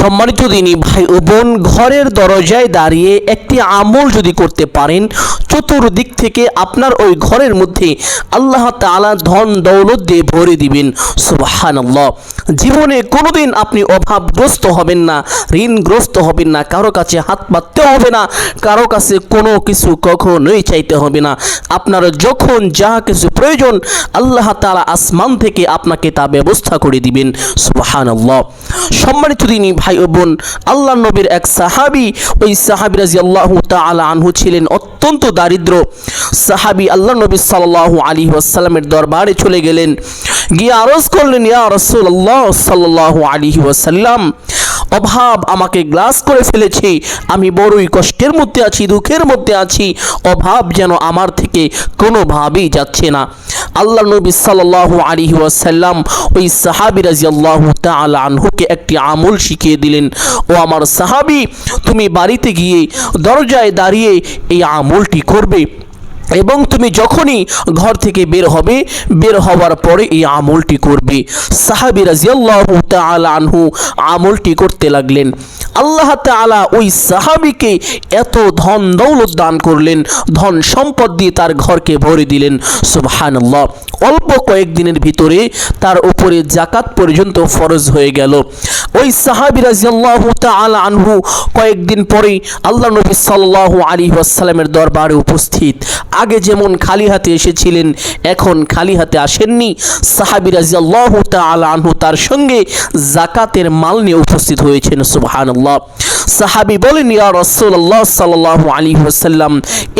সম্মানিত দিনী ভাই ও বোন, ঘরের দরজায় দাঁড়িয়ে একটি আমল যদি করতে পারেন, চতুর্দিক থেকে আপনার ওই ঘরের মধ্যে আল্লাহ তাআলা ধন দৌলত দিয়ে ভরে দিবেন। সুবহানাল্লাহ। জীবনে কোনোদিন আপনি অভাবগ্রস্ত হবেন না, ঋণগ্রস্ত হবেন না, কারও কাছে হাত পাততে হবে না, কারও কাছে কোনো কিছু কখনোই চাইতে হবে না। আপনার যখন যা কিছু প্রয়োজন, আল্লাহ তালা আসমান থেকে আপনাকে তা ব্যবস্থা করে দিবেন। সুবহানাল্লাহ। সম্মানিত দিনী ভাই ও বোন, আল্লাহ নবীর এক সাহাবি, ওই সাহাবি রাজি আল্লাহ তালা আনহু ছিলেন অত্যন্ত দারিদ্র। সাহাবি আল্লাহ নবী সাল্লাহ আলী ওয়াসাল্লামের দরবারে চলে গেলেন। গিয়ে আরজ করলেন, ইয়া রসুল্লাহ সাল্লাহ আলী ওয়াসাল্লাম অভাব আমাকে গ্লাস করে ফেলেছে। আমি বড়ই কষ্টের মধ্যে আছি, দুঃখের মধ্যে আছি। অভাব যেন আমার থেকে কোনোভাবেই যাচ্ছে না। আল্লাহ নবী সাল্লাল্লাহু আলাইহি ওয়াসাল্লাম ওই সাহাবী রাদিয়াল্লাহু তাআলা আনহুকে একটি আমল শিখিয়ে দিলেন। ও আমার সাহাবী, তুমি বাড়িতে গিয়ে দরজায় দাঁড়িয়ে এই আমলটি করবে। এবং তুমি যখনই ঘর থেকে বের হবে, বের হওয়ার পরে এই আমলটি করবে। সাহাবি রাজিয়াল্লাহু তাআলা আনহু আমলটি করতে লাগলেন। আল্লাহ তাআলা ওই সাহাবিকে এত ধন দৌলত দান করলেন, ধন সম্পদ দিয়ে তার ঘরকে ভরে দিলেন। সুবহানাল্লাহ। অল্প কয়েকদিনের ভিতরে তার উপরে জাকাত পর্যন্ত ফরজ হয়ে গেল। ওই সাহাবি রাজিয়াল্লাহু তাআলা আনহু কয়েকদিন পরেই আল্লাহ নবী সাল্লাল্লাহু আলাইহি ওয়াসাল্লামের দরবারে উপস্থিত। আগে যেমন খালি হাতে এসেছিলেন, এখন খালি হাতে আসেননি। সাহাবি রাজিয়াল্লাহু তাআলা আনহু তার সঙ্গে জাকাতের মাল নিয়ে উপস্থিত হয়েছেন, সুবহানাল্লাহ। সাহাবি বলেন, ইয়া রাসূলুল্লাহ সাল্লাল্লাহু আলাইহি ওয়াসাল্লাম,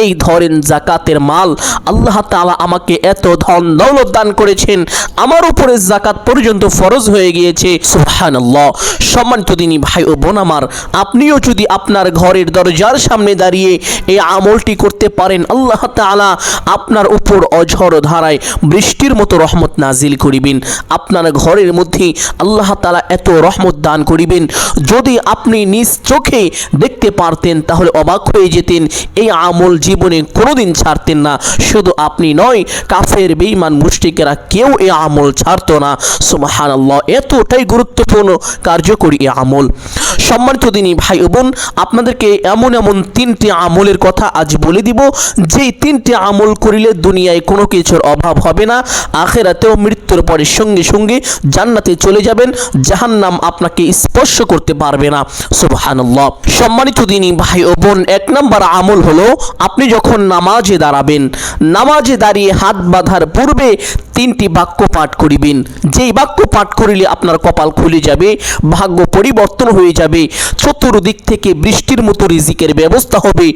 এই ধরেন জাকাতের মাল, আল্লাহ তাআলা আমাকে এত ধন দৌলত দান করেছেন, আমার উপরে জাকাত পর্যন্ত ফরজ হয়ে গিয়েছে। সুবহানাল্লাহ। সম্মানিত দিনী ভাই ও বোন আমার, আপনিও যদি আপনার ঘরের দরজার সামনে দাঁড়িয়ে এই আমলটি করতে পারেন, আল্লাহ তাআলা আপনার উপর অঝড় ধারায় বৃষ্টির মতো রহমত নাজিল করিবেন। আপনার ঘরের মধ্যে আল্লাহ তাআলা এত রহমত দান করিবেন। যদি আপনি নিজ চোখে দেখতে পারতেন, তাহলে অবাক হয়ে যেতেন। এই আমল জীবনে কোনোদিন ছাড়তেন না। শুধু আপনি নয়, কাফের, বেঈমান মুষ্টিকেরা কেউ এই আমল ছাড়তো না। সুবহানাল্লাহ, এতটাই গুরুত্বপূর্ণ, কার্যকরী এই আমল। সম্মানিত দিনী ভাই বোন, আপনাদেরকে এমন এমন তিনটি আমলের কথা আজ বলে দিব। যেই তিনটি আমল করিলে দুনিয়ায় কোনো কিছুর অভাব হবে না, আখেরাতেও মৃত্যুর পরে সঙ্গে সঙ্গে জান্নাতে চলে যাবেন, জাহান্নাম আপনাকে স্পর্শ করতে পারবে না। সুবহানাল্লাহ। সম্মানিত দিনী ভাই ও বোন, এক নম্বর আমল হলো, আপনি যখন নামাজে দাঁড়াবেন, নামাজে দাঁড়িয়ে হাত বাঁধার পূর্বে তিনটি বাক্য পাঠ করিবেন। যেই বাক্য পাঠ করিলে আপনার কপাল খুলে যাবে, ভাগ্য পরিবর্তন হয়ে যাবে, চতুর্দিক থেকে বৃষ্টির মতো রিজিকের ব্যবস্থা হবে,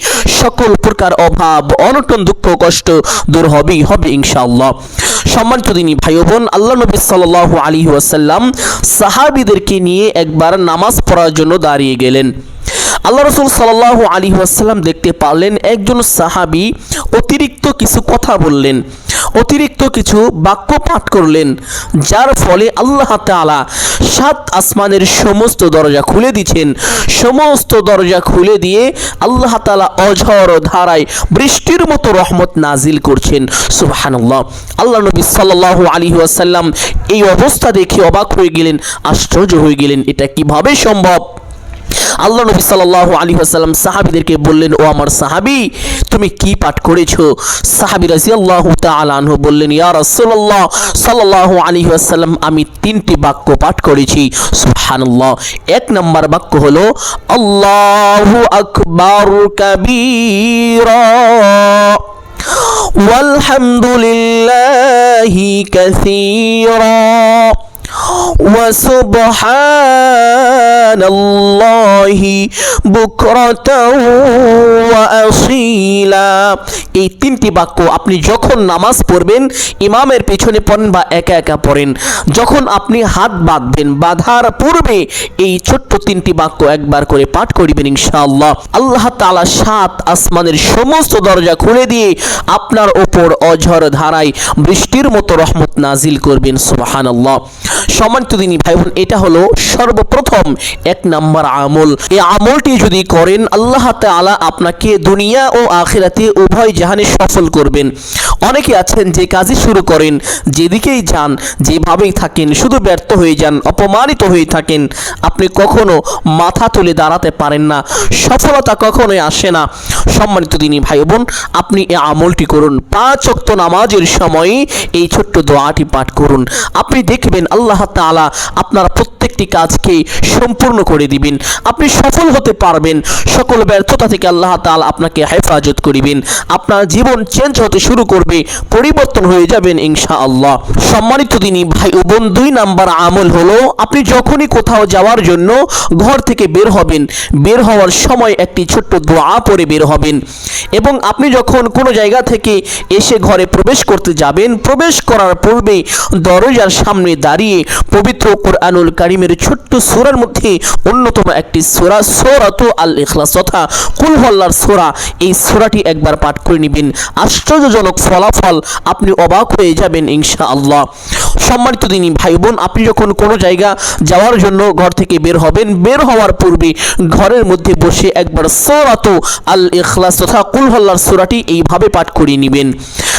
সকল প্রকার অভাব, অনটন দুঃখ কষ্ট দূর হবেই, হবে ইনশাআল্লাহ। সম্মানিত দিনী ভাই বোন, আল্লাহ নবী সাল্লাল্লাহু আলাইহি ওয়াসাল্লাম সাহাবীদেরকে নিয়ে একবার নামাজ পড়ার জন্য দাঁড়িয়ে গেলেন। আল্লাহ রসুল সাল্লাহ আলী ওয়াসাল্লাম দেখতে পারলেন, একজন সাহাবি অতিরিক্ত কিছু কথা বললেন, অতিরিক্ত কিছু বাক্য পাঠ করলেন, যার ফলে আল্লাহ তাআলা সাত আসমানের সমস্ত দরজা খুলে দিচ্ছেন। সমস্ত দরজা খুলে দিয়ে আল্লাহ তাআলা অঝড় ধারায় বৃষ্টির মতো রহমত নাজিল করছেন। সুবহানাল্লাহ। আল্লাহ নবী সাল্লাল্লাহু আলী ওয়াসাল্লাম এই অবস্থা দেখে অবাক হয়ে গেলেন, আশ্চর্য হয়ে গেলেন, এটা কীভাবে সম্ভব? আল্লাহ নবী সাল্লাল্লাহু আলী আসাল্লাম সাহাবিদেরকে বললেন ও আমার সাহাবি তুমি কি পাঠ করেছো সাহাবি রাজিয়াল্লাহু তাআলা আনহু বললেন ইয়া রাসূলুল্লাহ সাল্লাল্লাহু আলাইহি ওয়াসাল্লাম আমি তিনটি বাক্য পাঠ করেছি সুবহানাল্লাহ এক নম্বর বাক্য হলো আল্লাহু আকবার কাবীরা والحمد لله كثيرا وسبحان الله بكرة وأصيلا এই তিনটি বাক্য আপনি যখন নামাজ পড়বেন ইমামের পেছনে পড়েন বা একা একা পড়েন যখন আপনি হাত বাঁধবেন বাঁধার পূর্বে এই ছোট্ট তিনটি বাক্য একবার করে পাঠ করিবেন ইনশাআল্লাহ আল্লাহ তাআলা সাত আসমানের সমস্ত দরজা খুলে দিয়ে আপনার ওপর অঝড় ধারায় বৃষ্টির মতো রহমত নাজিল করবেন সুবহানাল্লাহ সম্মানিত দিনী ভাই বোন, এটা হলো সর্বপ্রথম এক নাম্বার আমল। এই আমলটি যদি করেন, আল্লাহ তাআলা আপনাকে দুনিয়া ও আখিরাতে উভয় জাহানে সফল করবেন। অনেকে আছেন যে কাজই শুরু করেন, যেদিকেই যান, যেভাবেই থাকেন, শুধু ব্যর্থ হয়ে যান, অপমানিত হয়ে থাকেন, আপনি কখনো মাথা তুলে দাঁড়াতে পারেন না, সফলতা কখনোই আসে না। সম্মানিত দিনী ভাই বোন, আপনি এই আমলটি করুন। পাঁচ নামাজের সময় এই ছোট্ট দোয়াটি পাঠ করুন। আপনি দেখবেন আল্লাহ তাআলা আপনার প্রত্যেকটি কাজকে সম্পূর্ণ করে দিবেন। আপনি সফল হতে পারবেন। সকল ব্যর্থতা থেকে আল্লাহ তাআলা আপনাকে হেফাজত করিবেন। আপনার জীবন চেঞ্জ হতে শুরু করবে, পরিবর্তন হয়ে যাবেন ইনশা আল্লাহ সম্মানিত দিনী ভাই ও বোন, দুই নাম্বার আমল হলো, আপনি যখনই কোথাও যাওয়ার জন্য ঘর থেকে বের হবেন, বের হওয়ার সময় একটি ছোট্ট দোয়া পরে বের হবেন। এবং আপনি যখন কোনো জায়গা থেকে এসে ঘরে প্রবেশ করতে যাবেন, প্রবেশ করার পূর্বে দরজার সামনে দাঁড়িয়ে পবিত্র কোরআনুল কারিমের ছোট্ট সূরার মধ্যে অন্যতম একটি সোরা, সূরাত আল ইখলাস তথা কুলহল্লার সোরা। এই সোরাটি একবার পাঠ করে নেবেন। আশ্চর্যজনক ফলাফল আপনি অবাক হয়ে যাবেন, ইনশাআল্লাহ। সম্মানিত দিনী ভাই বোন আপনি যখন কোনো জায়গা যাওয়ার জন্য ঘর থেকে বের হবেন, বের হওয়ার পূর্বে ঘরের মধ্যে বসে একবার সূরাত আল ইখলাস তথা কুলহল্লার সোরাটি এইভাবে পাঠ করে নেবেন।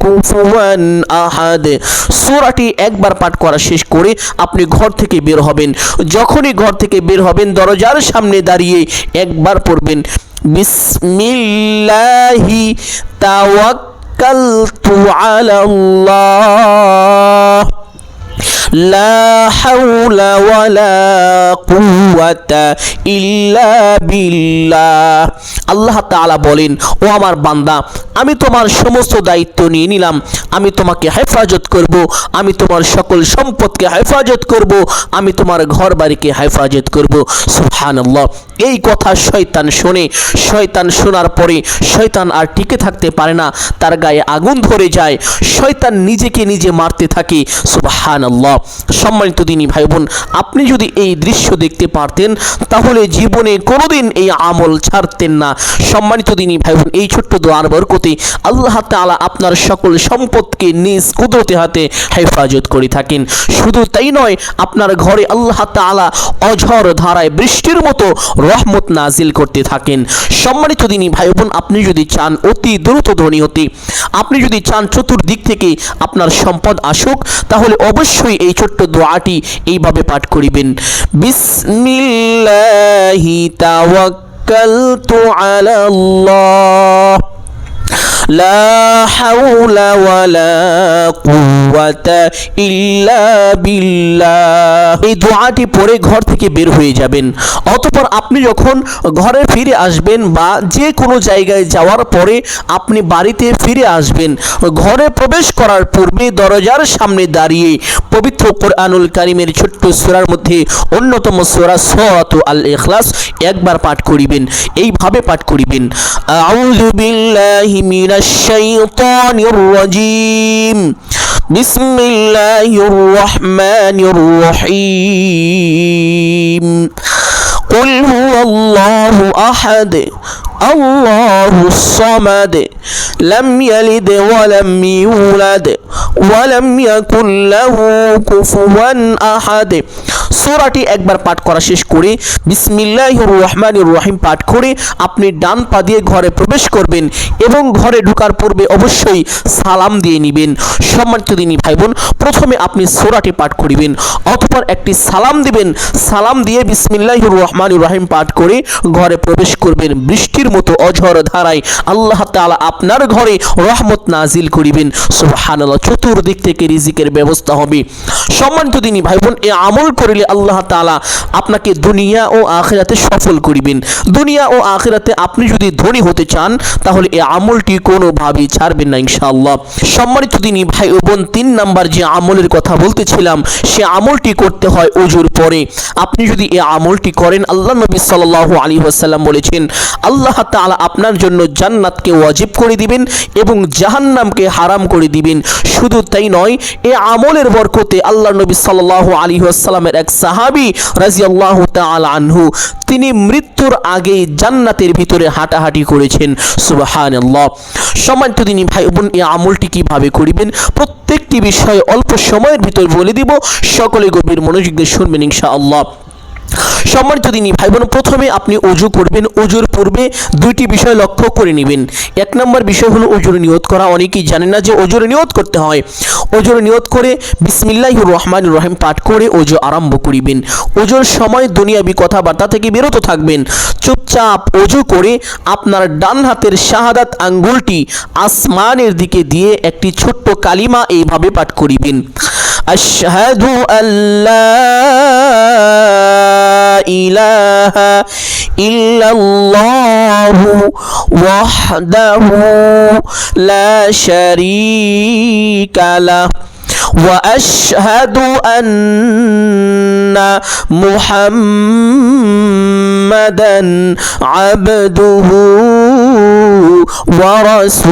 কুফুয়ান সূরাটি একবার পাঠ করা শেষ করে আপনি ঘর থেকে বের হবেন। যখনই ঘর থেকে বের হবেন, দরজার সামনে দাঁড়িয়ে একবার পড়বেন, বিসমিল্লাহি তাওয়াক্কালতু আলাল্লাহ। لا حول ولا قوة إلا بالله আল্লাহ তাআলা বলেন ও আমার বান্দা আমি তোমার সমস্ত দায়িত্ব নিয়ে নিলাম আমি তোমাকে হেফাজত করব আমি তোমার সকল সম্পদকে হেফাজত করব আমি তোমার ঘর বাড়িকে হেফাজত করব সুবহানাল্লাহ এই কথা শয়তান শোনে শয়তান শোনার পরে শয়তান আর টিকে থাকতে পারে না তার গায়ে আগুন ধরে যায় শয়তান নিজেকে নিজে মারতে থাকে সুবহানাল্লাহ সম্মানিত দিনী ভাই বোন আপনি যদি এই দৃশ্য দেখতে পারতেন, তাহলে জীবনে কোনোদিন এই আমল ছাড়তেন না। সম্মানিত দিনী ভাই বোন এই ছোট্ট দোয়ার বরকতে আল্লাহ তাআলা আপনার সকল সম্পদকে নিজ কুদরতে হাতে হেফাজত করে থাকেন। শুধু তাই নয়, আপনার ঘরে আল্লাহ তাআলা অঝর ধারায় বৃষ্টির মতো রহমত নাজিল করতে থাকেন। সম্মানিত দিনী ভাই বোন আপনি যদি চান অতি দ্রুত ধনী হতে, আপনি যদি চান চতুর্দিক থেকে আপনার সম্পদ আসুক, তাহলে অবশ্যই এই ছোট্ট দোয়াটি এইভাবে পাঠ করিবেন। বিসমিল্লাহি তাওয়াক্কালতু আলাল্লাহ। لا حول ولا قوة إلا بالله এই দোয়াটি পরে ঘর থেকে বের হয়ে যাবেন অতঃপর আপনি যখন ঘরে ফিরে আসবেন বা যে কোনো জায়গায় যাওয়ার পরে আপনি বাড়িতে ফিরে আসবেন ঘরে প্রবেশ করার পূর্বে দরজার সামনে দাঁড়িয়ে পবিত্র কোরআনুল কারিমের ছোট্ট সূরার মধ্যে অন্যতম সূরা সূরাত আল ইখলাস একবার পাঠ করিবেন এইভাবে পাঠ করিবেন আউযু বিল্লাহি من الشيطان الرجيم. بسم الله الرحمن الرحيم. قل هو الله أحد. الله الصمد لم يلد ولم يولد ولم يكن له كفوا أحد সূরাটি একবার পাঠ করা শেষ করে বিসমিল্লাহির রহমানির রহিম পাঠ করে আপনি ডান পা দিয়ে ঘরে প্রবেশ করবেন এবং ঘরে ঢোকার পূর্বে অবশ্যই সালাম দিয়ে নেবেন সম্মানিত দিনী ভাই বোন প্রথমে আপনি সূরাটি পাঠ করিবেন অতঃপর একটি সালাম দিবেন সালাম দিয়ে বিসমিল্লাহির রহমানির রহিম পাঠ করে ঘরে প্রবেশ করবেন বৃষ্টির মতো অঝড় ধারায় আল্লাহ তাআলা আপনার ঘরে রহমত নাজিল করিবেন। সুবহানাল্লাহ, চতুর্দিক থেকে রিজিকের ব্যবস্থা হবে। সম্মানিত দিনী ভাই বোন এ আমল করিলে আল্লাহ তাআলা আপনাকে দুনিয়া ও আখিরাতে সফল করিবেন। দুনিয়া ও আখিরাতে আপনি যদি ধনী হতে চান, তাহলে এই আমলটি কোনোভাবেই ছাড়বেন না ইনশাআল্লাহ। সম্মানিত দিনী ভাই ও বোন তিন নাম্বার যে আমলের কথা বলতেছিলাম, সে আমলটি করতে হয় অজুর পরে। আপনি যদি এ আমলটি করেন, আল্লাহ নবী সাল্লাল্লাহু আলাইহি ওয়াসাল্লাম বলেছেন, আল্লাহ তাআলা আপনার জন্য জান্নাতকে ওয়াজিব করে দিবেন এবং জাহান্নামকে হারাম করে দিবেন। শুধু তাই নয়, এ আমলের বরকতে আল্লাহ নবী সাল্লাল্লাহু আলী আসসালামের এক সাহাবি রাজিয়াল্লাহু তাআলা আনহু, তিনি মৃত্যুর আগেই জান্নাতের ভিতরে হাঁটাহাঁটি করেছেন। সুবহানাল্লাহ। সম্মানিত তিনি ভাই বোন, এই আমলটি কীভাবে করিবেন? প্রত্যেকটি বিষয়ে অল্প সময়ের ভিতর বলে দিব। সকলে গভীর মনোযোগ দিয়ে শুনবেন ইনশাআল্লাহ। সম্মানিত দিনী ভাই বোন প্রথমে আপনি অজু করবেন। অজুর পূর্বে দুইটি বিষয় লক্ষ্য করে নেবেন। এক নম্বর বিষয় হলো অজুর নিয়ত করা। অনেকেই জানেন না যে অজুর নিয়ত করতে হয়। অজুর নিয়ত করে বিসমিল্লাহির রহমান রহিম পাঠ করে অজু আরম্ভ করিবেন। অজুর সময় দুনিয়াবি কথাবার্তা থেকে বিরত থাকবেন। চুপচাপ অজু করে আপনার ডান হাতের শাহাদাত আঙ্গুলটি আসমানের দিকে দিয়ে একটি ছোট্ট কালিমা এইভাবে পাঠ করিবেন। أشهد أن لا إله إلا الله وحده لا شريك له وأشهد أن محمدا عبده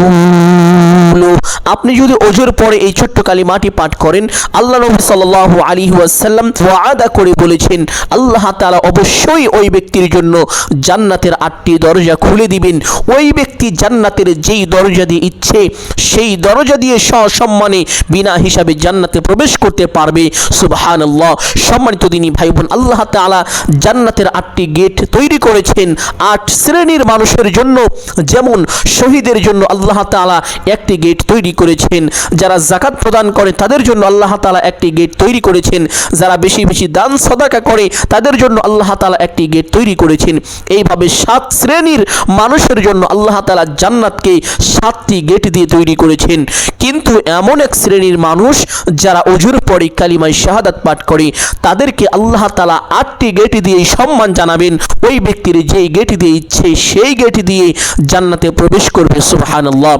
ورسوله আপনি যদি অজুর পরে এই ছোট্ট কালিমাটি পাঠ করেন, আল্লাহ নবী সাল্লাল্লাহু আলাইহি ওয়াসাল্লাম ওয়াদা করে বলেছেন, আল্লাহ তাআলা অবশ্যই ওই ব্যক্তির জন্য জান্নাতের আটটি দরজা খুলে দিবেন। ওই ব্যক্তি জান্নাতের যেই দরজা দিয়ে ইচ্ছে, সেই দরজা দিয়ে সসম্মানে বিনা হিসাবে জান্নাতে প্রবেশ করতে পারবে। সুবহানাল্লাহ। সম্মানিত দিনী ভাই বোন আল্লাহ তাআলা জান্নাতের আটটি গেট তৈরি করেছেন আট শ্রেণির মানুষের জন্য। যেমন শহীদের জন্য আল্লাহ তাআলা একটি গেট তৈরি করেছেন, যারা জাকাত প্রদান করে, তাদের জন্য আল্লাহ তাআলা একটি গেট তৈরি করেছেন। যারা বেশি বেশি দান, সদাকা করে, তাদের জন্য আল্লাহ তাআলা একটি গেট তৈরি করেছেন। এইভাবে সাত শ্রেণির মানুষের জন্য আল্লাহ তাআলা জান্নাতকে সাতটি গেট দিয়ে তৈরি করেছেন। কিন্তু এমন এক শ্রেণির মানুষ, যারা অজুর পরে কালিমায় শাহাদাত পাঠ করে, তাদেরকে আল্লাহ তাআলা আটটি গেট দিয়ে সম্মান জানাবেন। ওই ব্যক্তির যেই গেট দিয়ে ইচ্ছে, সেই গেট দিয়ে জান্নাতে প্রবেশ করবে, সুবহানাল্লাহ।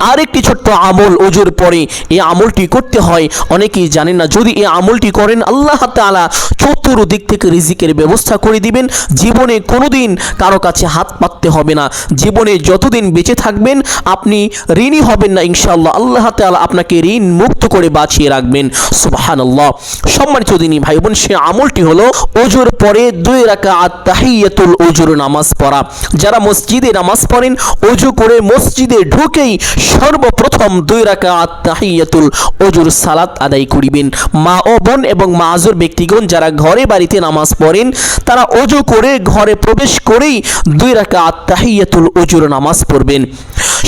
আরেকটি ছোট্ট আমল অজুর পরে এই আমলটি করতে হয়। অনেকেই জানেন না, যদি এই আমলটি করেন, আল্লাহ তাআলা চতুর্দিক থেকে রিজিকের ব্যবস্থা করে দিবেন। জীবনে কোনোদিন কারও কাছে হাত পাততে হবে না। জীবনে যতদিন বেঁচে থাকবেন, আপনি ঋণী হবেন না ইনশাআল্লাহ। আল্লাহ তাআলা আপনাকে ঋণ মুক্ত করে বাঁচিয়ে রাখবেন। সুবহানাল্লাহ। সম্মানিত দিনী ভাই বোন সে আমলটি হলো অজুর পরে দুই রাকাত তাহিয়াতুল অজুর নামাজ পড়া। যারা মসজিদে নামাজ পড়েন অজু করে মসজিদে ঢুকেই সর্বপ্রথম দুই রাকাত তাহিয়াতুল অজুর সালাত আদায় করিবেন। মা ও বোন এবং মা আজুর ব্যক্তিগণ যারা ঘরে বাড়িতে নামাজ পড়েন, তারা অজু করে ঘরে প্রবেশ করেই দুই রাকাত তাহিয়াতুল অজুর নামাজ পড়বেন।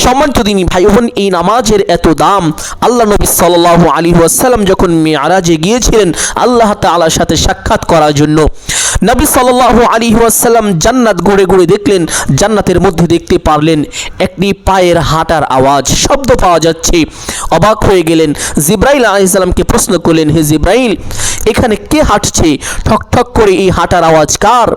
সম্মানিত দিনী ভাই বোন এই নামাজের এত দাম, আল্লাহ নবী সাল্লাল্লাহু আলাইহি ওয়াসাল্লাম যখন মেয়ারাজে গিয়েছিলেন, আল্লাহ তাআলার সাথে সাক্ষাৎ করার জন্য নবী সাল্লাল্লাহু আলাইহি ওয়াসাল্লাম জান্নাত ঘুরে ঘুরে দেখলেন, জান্নাতের মধ্যে দেখতে পারলেন একটি পায়ের হাঁটার আওয়াজ। শব্দ পাওয়া যাচ্ছে। অবাক হয়ে গেলেন। জিব্রাইল আলাইহিসসালামকে প্রশ্ন করলেন, হে জিব্রাইল, এখানে কে হাঁটছে? ঠক ঠক করে এই হাঁটার আওয়াজ কার?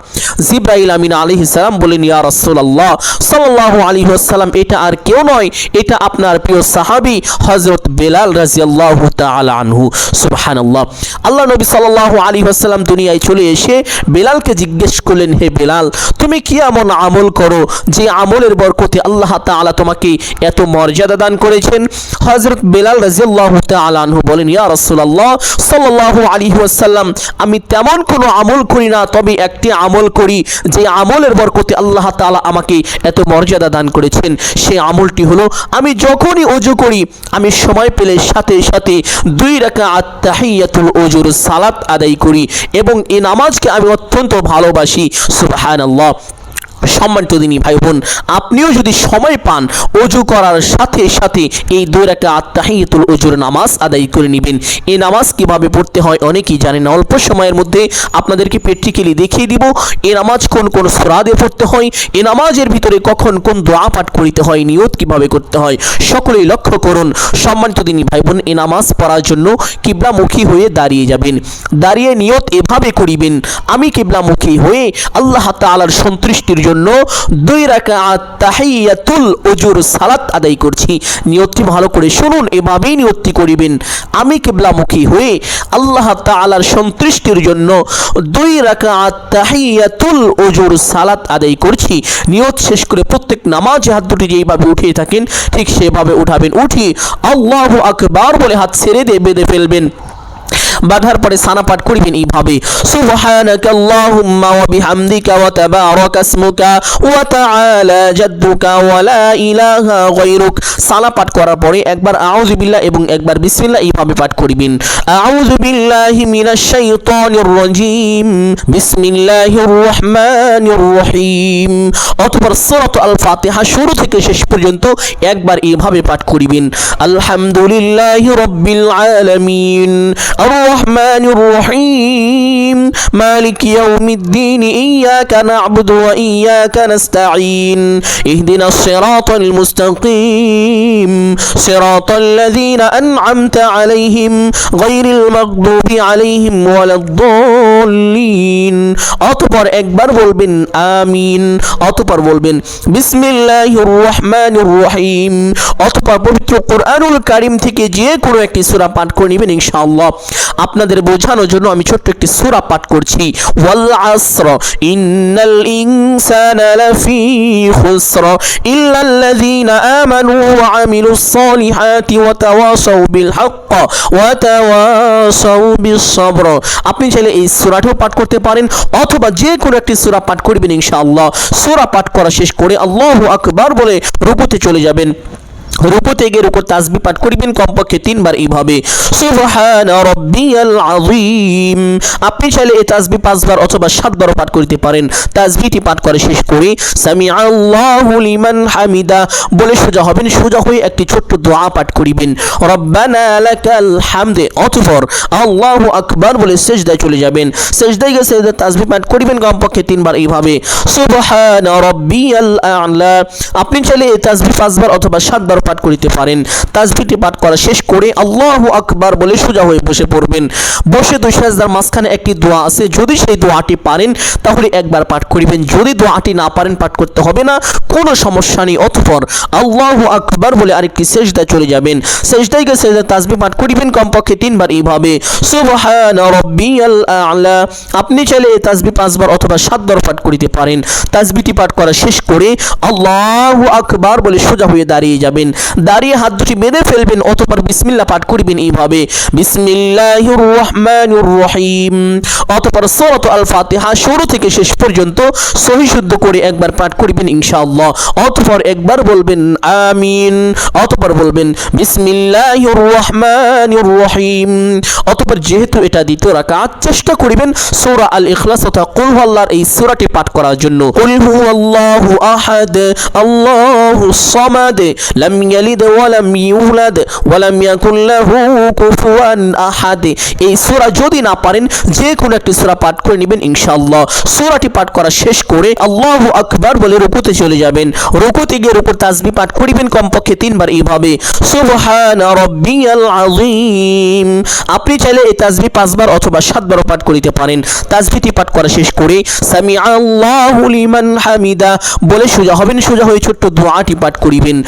জিব্রাইল আমিন আলাইহিস সালাম বলেন, ইয়া রাসূলুল্লাহ, সাল্লাল্লাহু আলাইহি ওয়াসাল্লাম, এটা আর কেউ নয়, এটা আপনার প্রিয় সাহাবী হযরত বেলাল রাদিয়াল্লাহু তাআলা আনহু। সুবহানাল্লাহ। আল্লাহ নবী সাল্লাল্লাহু আলাইহি ওয়াসাল্লাম দুনিয়ায় চলে এসে বেলালকে জিজ্ঞেস করলেন, হে বেলাল, তুমি কি এমন আমল করো যে আমলের বরকতে আল্লাহ তাআলা তোমাকে এত মর্যাদা দান করেছেন। হযরত বেলাল রাদিয়াল্লাহু তাআলা আনহু বলেন, ইয়া রাসূলুল্লাহ, সাল্লাল্লাহু আলাইহি ওয়াসাল্লাম, আমি তেমন কোনো আমল করি না, তবে একটি আমল করি, যে আমলের বরকতে আল্লাহ তাআলা আমাকে এত মর্যাদা দান করেছেন। সেই আমলটি হলো, আমি যখনই অজু করি, আমি সময় পেলে সাথে সাথে দুই রাকাত তাহিয়াতুল অজুর সালাত আদায় করি এবং এই নামাজকে আমি অত্যন্ত ভালোবাসি। সুবহানাল্লাহ। সম্মানিত দিনী ভাই বোন, আপনিও যদি সময় পান, অজু করার সাথে সাথে এই দুই রাকা আত্মাহিয়াতুল অজুর নামাজ আদায় করে নেবেন। এই নামাজ কীভাবে পড়তে হয় অনেকেই জানেন না। অল্প সময়ের মধ্যে আপনাদেরকে প্র্যাকটিক্যালি দেখিয়ে দিব এই নামাজ কোন কোন সুরাদে পড়তে হয় এই নামাজের ভিতরে কখন কোন দোয়া পাঠ করিতে হয়, নিয়ত কীভাবে করতে হয়, সকলেই লক্ষ্য করুন। সম্মানিত দিনী ভাই বোন এই নামাজ পড়ার জন্য কিবলামুখী হয়ে দাঁড়িয়ে যাবেন। দাঁড়িয়ে নিয়ত এভাবে করিবেন, আমি কিবলামুখী হয়ে আল্লাহ তাআলার সন্তুষ্টির জন্য জন্য দুই রাকাত তাহিয়াতুল উজুর সালাত আদায় করছি। নিয়তটি ভালো করে শুনুন, এভাবেই নিয়তটি করিবেন। আমি কিবলামুখী হয়ে আল্লাহ তাআলার সন্তুষ্টির জন্য দুই রাকাত তাহিয়াতুল উজুর সালাত আদায় করছি। নিয়ত শেষ করে প্রত্যেক নামাজে হাত দুটি যেইভাবে উঠিয়ে থাকেন, ঠিক সেভাবে উঠাবেন। উঠি আল্লাহ আকবার বলে হাত ছেড়ে দিয়ে বেঁধে ফেলবেন। বাঁধার পরে সানা পাঠ করিবেন এইভাবে। পাঠ করার পরে একবার এবং একবার বিসমিল্লাহ এইভাবে পাঠ করিবেন। মিনাশ শাইতানির বিসমিল্লাহির রহমানির রহিম। আল ফাতিহা শুরু থেকে শেষ পর্যন্ত একবার এইভাবে পাঠ করিবেন। আলহামদুলিল্লাহি রাব্বিল আলামিন। الرحمن الرحيم مالك يوم الدين إياك نعبد وإياك نستعين اهدنا الصراط المستقيم صراط الذين أنعمت عليهم غير المغضوب عليهم ولا الضالين অতপর একবার বলবেন আমিন অতপর বলবেন বিসমিল্লাহির রহমানির রহিম অতপর পবিত্র কোরআনুল কারিম থেকে যে কোনো একটি সূরা পাঠ করে নেবেন ইনশাআল্লাহ আপনাদের বোঝানোর জন্য আমি ছোট্ট একটি সূরা পাঠ করছি। আমানু আপনি চাইলে এই সূরাটিও পাঠ করতে পারেন, অথবা যে কোনো একটি সূরা পাঠ করবেন ইনশাআল্লাহ। সূরা পাঠ করা শেষ করে আল্লাহু আকবার বলে রুকুতে চলে যাবেন। রুকুতে গিয়ে রুকু তাসবি পাঠ করিবেন কমপক্ষে তিনবার এইভাবে। সুবহান রাব্বিয়াল আযীম। আপনি চাইলে এই তাসবি পাঁচবার অথবা সাতবার পাঠ করতে পারেন। তাসবিটি পাঠ করে শেষ করে সামি আল্লাহু লিমান হামিদা বলে সোজা হবেন, সোজা হয়ে একটি ছোট্ট দোয়া পাঠ করিবেন। রব্বানা লাকাল হামদে, অতঃপর আল্লাহু আকবার বলে সেজদায় চলে যাবেন। সেজদায় গিয়ে সেজদা তাসবি পাঠ করিবেন কমপক্ষে তিনবার এইভাবে। সুবহান রাব্বিয়াল আ'লা। আপনি চাইলে এই তাসবি পাঁচবার অথবা সাতবার পাঠ করিতে পারেন। তাসবিটি পাঠ করা শেষ করে আল্লাহু আকবার বলে সোজা হয়ে বসে পড়বেন। বসে দুই সাজদার মাঝখানে একটি দোয়া আছে। যদি সেই দোয়াটি পারেন, তাহলে একবার পাঠ করিবেন। যদি দোয়াটি না পারেন, পাঠ করতে হবে না। কোনো সমস্যা নেই। অতঃপর আল্লাহু আকবার বলে আরেকটি সেজদায় চলে যাবেন। সেজদায় গিয়ে সেজদা তাসবি পাঠ করিবেন কমপক্ষে তিনবার এইভাবে। সুবহান রাব্বিয়াল আ'লা। আপনি চাইলে এই তাসবি পাঁচবার অথবা সাতবার পাঠ করিতে পারেন। তাসবিটি পাঠ করা শেষ করে আল্লাহু আকবার বলে সোজা হয়ে দাঁড়িয়ে যাবেন। দাঁড়িয়ে হাত দুটি বেঁধে ফেলবেন অতপর বিসমিল্লাহ পাঠ করিবেন এইভাবে। বিসমিল্লাহির রহমানির রহিম অতপর সূরাত আল ফাতিহা শুরু থেকে শেষ পর্যন্ত সহি শুদ্ধ করে একবার পাঠ করিবেন ইনশাআল্লাহ। অতপর একবার বলবেন আমিন। অতপর বলবেন বিসমিল্লাহির রহমানির রহিম অতপর যেহেতু এটা দ্বিতীয় রাকাত, চেষ্টা করিবেন সূরা আল ইখলাস তথা কুল হুয়াল্লাহর এই সূরাটি পাঠ করার জন্য। কুল হুয়াল্লাহু আহাদ আল্লাহুস সামাদ, লাম এই সূরা যদি না পারেন যে একটি সূরা পাঠ করে নেবেন ইনশাআল্লাহ। সূরাটি পাঠ করা শেষ করে আল্লাহু আকবার বলে রুকুতে চলে যাবেন। রুকুতে গিয়ে পাঠ করিবেন কমপক্ষে তিনবার এইভাবে। সুবহান আযীম। আপনি চাইলে এই পাঁচবার অথবা সাতবারও পাঠ করিতে পারেন। তাসবিহটি পাঠ করা শেষ করে সামি আল্লাহু লিমান হামিদা বলে সোজা হবেন। সোজা হয়ে ছোট্ট দোয়াটি পাঠ করিবেন।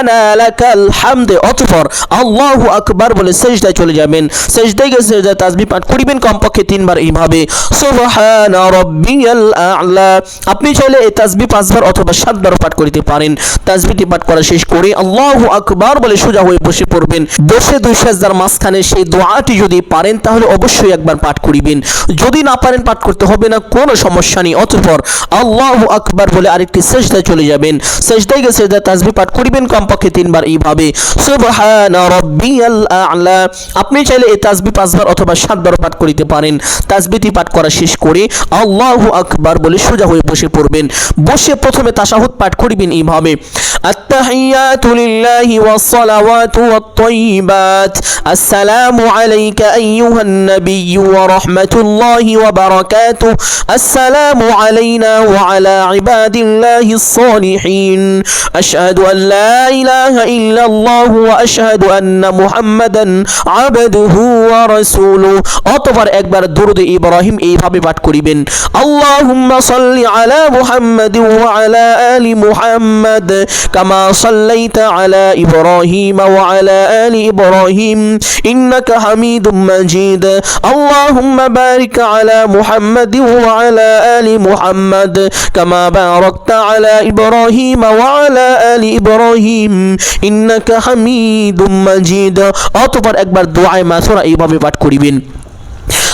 রব্বানা লাকাল হামদ, অতঃপর আল্লাহু আকবার বলে সেজদায় চলে যাবেন। সেজদায় গিয়ে সেজদায় তাসবিহ পাঠ করিবেন কমপক্ষে তিনবার এইভাবে। রাব্বিয়াল আ'লা। আপনি চাইলে এই তাসবিহ পাঁচবার অথবা সাতবার পাঠ পারেন। তাসবিহটি পাঠ করা শেষ করে আল্লাহু আকবার বলে সোজা হয়ে বসে পড়বেন। বসে দুই মাঝখানে সেই দোয়াটি যদি পারেন, তাহলে অবশ্যই একবার পাঠ করিবেন। যদি না পারেন, পাঠ করতে হবে না, কোনো সমস্যা নেই। অতঃপর আল্লাহু আকবার বলে আরেকটি সেজদায় চলে যাবেন। সেজদায় গিয়ে সেজদায় তাসবিহ পাঠ করিবেন কমপক্ষে তিনবার এইভাবে সুবহান রাব্বিয়াল আ'লা আপনি চাইলে এই তাসবিহ পাঁচবার অথবা সাতবার পাঠ করিতে পারেন তাসবিহটি পাঠ করা শেষ করে আল্লাহু আকবার বলে সোজা হয়ে বসে পড়বেন বসে প্রথমে তাশাহুদ পাঠ করিবেন এইভাবে التحيات لله والصلوات والطيبات السلام عليك أيها النبي ورحمة الله وبركاته السلام علينا وعلى عباد الله الصالحين أشهد أن لا إله إلا الله وأشهد أن محمدا عبده ورسوله অতবার একবার দরুদ ইব্রাহিম এইভাবে পাঠ করিবেন আল্লাহুম্মা সাল্লি আলা মুহাম্মাদ ওয়া আলা আলি মুহাম্মাদ কামা সাল্লাইতা আলা ইব্রাহিম ওয়া আলা আলি ইব্রাহিম ইন্নাকা হামিদুম মাজিদ আল্লাহুম্মা বারিক আলা মুহাম্মাদ ওয়া আলা আলি মুহাম্মাদ কামা বারাকতা আলা ইব্রাহিম ওয়া আলা আলি ইব্রাহিম ইন্নাকা হামিদুম মাজিদ। অতঃপর একবার দোয়ায়ে মাসুরা এইভাবে পাঠ করিবেন।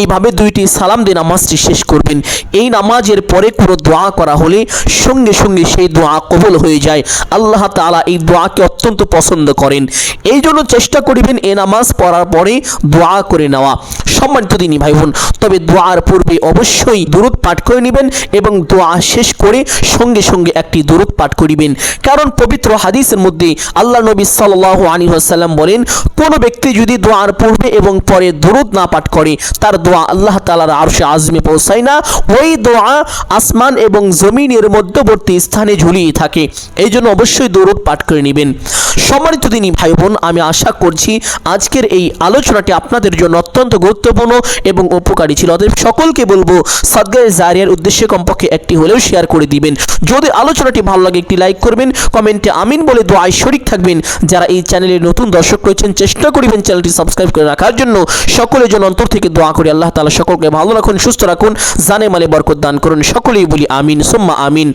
এইভাবে দুইটি সালাম দিয়ে নামাজটি শেষ করবেন। এই নামাজের পরে কোনো দোয়া করা হলে সঙ্গে সঙ্গে সেই দোয়া কবুল হয়ে যায়। আল্লাহ তাআলা এই দোয়াকে অত্যন্ত পছন্দ করেন। এই জন্য চেষ্টা করিবেন এই নামাজ পড়ার পরে দোয়া করে নেওয়া। সম্মানিত দিনী ভাই বোন তবে দোয়ার পূর্বে অবশ্যই দূরত পাঠ করে নেবেন এবং দোয়া শেষ করে সঙ্গে সঙ্গে একটি দূরত পাঠ করিবেন। কারণ পবিত্র হাদিসের মধ্যে আল্লাহ নবী সাল্লাহ আলী আসাল্লাম বলেন, কোনো ব্যক্তি যদি দোয়ার পূর্বে এবং পরে দূরত না পাঠ করে, তার দোয়া আল্লাহ তালার আরশে আজমে পৌঁছায় না, ওই দোয়া আসমান এবং জমিনের মধ্যবর্তী স্থানে ঝুলিয়ে থাকে। এই জন্য অবশ্যই দৌড় পাঠ করে নেবেন। সম্মানিত দিনী ভাই বোন, আমি আশা করছি আজকের এই আলোচনাটি আপনাদের জন্য অত্যন্ত গুরুত্বপূর্ণ এবং উপকারী ছিল। অতএব সকলকে বলব, সদগায় জারিয়ার উদ্দেশ্যে কমপক্ষে একটি হলেও শেয়ার করে দিবেন। যদি আলোচনাটি ভালো লাগে, একটি লাইক করবেন, কমেন্টে আমিন বলে দোয়ায় শরিক থাকবেন। যারা এই চ্যানেলের নতুন দর্শক রয়েছেন, চেষ্টা করিবেন চ্যানেলটি সাবস্ক্রাইব করে রাখার জন্য। সকলের জন্য অন্তর থেকে দোয়া করি আল্লাহ তালা সকলকে ভালো রাখুন, সুস্থ রাখুন জানে মালে বরকত দান করুন, সকলেই বলি আমিন, সোম্মা আমিন।